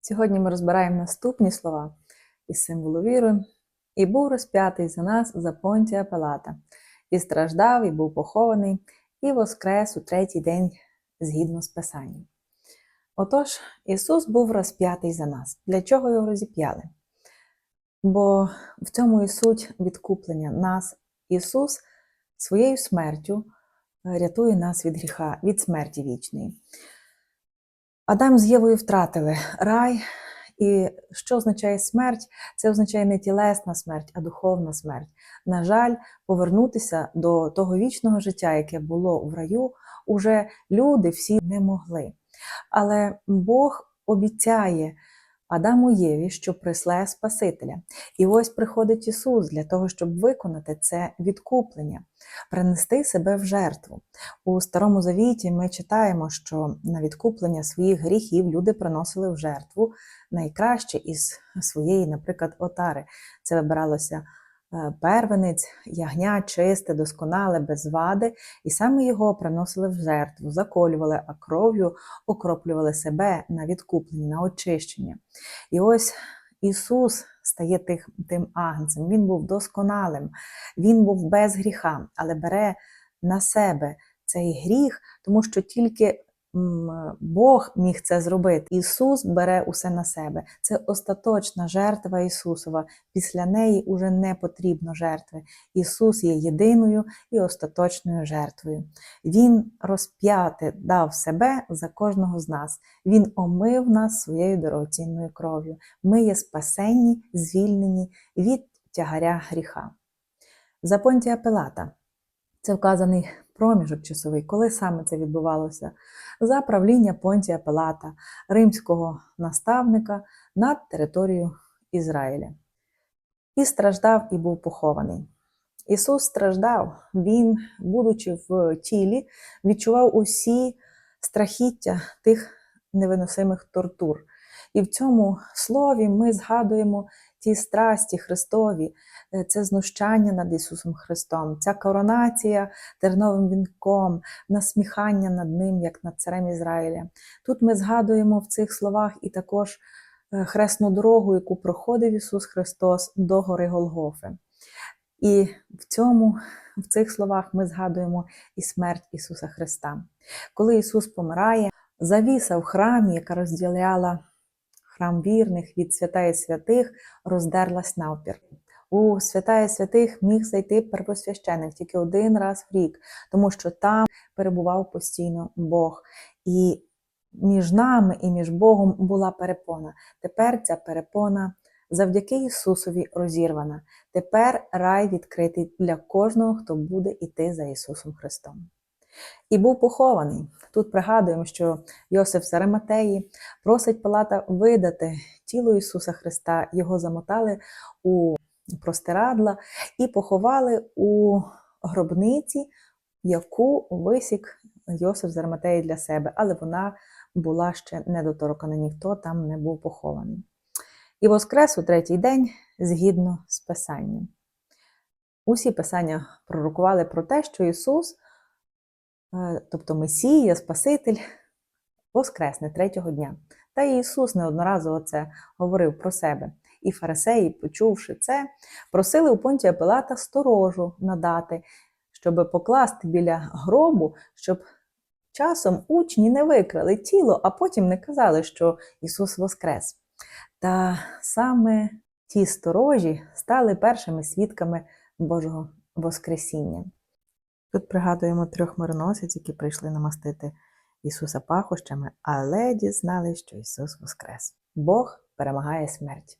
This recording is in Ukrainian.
Сьогодні ми розбираємо наступні слова із символу віри. І був розп'ятий за нас за Понтія Палата, і страждав, і був похований, і воскрес у третій день згідно з Писанням. Отож, Ісус був розп'ятий за нас. Для чого його розіп'яли? Бо в цьому і суть відкуплення нас. Ісус своєю смертю е, рятує нас від гріха, від смерті вічної. Адам з Євою втратили рай, і що означає смерть? Це означає не тілесна смерть, а духовна смерть. На жаль, повернутися до того вічного життя, яке було в раю, уже люди всі не могли. Але Бог обіцяє Адаму Єві, що прислає Спасителя. І ось приходить Ісус для того, щоб виконати це відкуплення, принести себе в жертву. У Старому Завіті ми читаємо, що на відкуплення своїх гріхів люди приносили в жертву найкраще із своєї, наприклад, отари. Це вибиралося первенець, ягня, чисте, досконале, без вади, і саме його приносили в жертву, заколювали, а кров'ю окроплювали себе на відкуплення, на очищення. І ось Ісус стає тих, тим агнцем. Він був досконалим, він був без гріха, але бере на себе цей гріх, тому що тільки Бог міг це зробити. Ісус бере усе на себе. Це остаточна жертва Ісусова. Після неї уже не потрібно жертви. Ісус є єдиною і остаточною жертвою. Він розп'яти дав себе за кожного з нас. Він омив нас своєю дорогоцінною кров'ю. Ми є спасенні, звільнені від тягаря гріха. За Понтія Пилата це вказаний проміжок часовий, коли саме це відбувалося, за правління Понтія Пилата, римського наставника над територією Ізраїля. І страждав, і був похований. Ісус страждав, Він, будучи в тілі, відчував усі страхіття тих невиносимих тортур. І в цьому слові ми згадуємо ті страсті Христові, е, це знущання над Ісусом Христом, ця коронація терновим вінком, насміхання над Ним, як над царем Ізраїля. Тут ми згадуємо в цих словах і також е, хресну дорогу, яку проходив Ісус Христос до гори Голгофи. І в цьому, в цих словах ми згадуємо і смерть Ісуса Христа. Коли Ісус помирає, завіса в храмі, яка розділяла храм вірних від святая святих, роздерлась навпір. У святая святих міг зайти первосвященик тільки один раз в рік, тому що там перебував постійно Бог. І між нами і між Богом була перепона. Тепер ця перепона завдяки Ісусові розірвана. Тепер рай відкритий для кожного, хто буде йти за Ісусом Христом. І був похований. Тут пригадуємо, що Йосиф з Ариматеї просить Палата видати тіло Ісуса Христа, його замотали у простирадла і поховали у гробниці, яку висік Йосиф з Ариматеї для себе, але вона була ще недоторкана, ніхто там не був похований. І воскрес у третій день згідно з Писанням. Усі писання пророкували про те, що Ісус, тобто Месія, Спаситель, воскресне третього дня. Та Ісус неодноразово це говорив про себе. І фарисеї, почувши це, просили у Понтія Пилата сторожу надати, щоб покласти біля гробу, щоб часом учні не викрали тіло, а потім не казали, що Ісус воскрес. Та саме ті сторожі стали першими свідками Божого Воскресіння. Тут пригадуємо трьох мироносиць, які прийшли намастити Ісуса пахощами, але дізнали, що Ісус Воскрес. Бог перемагає смерть.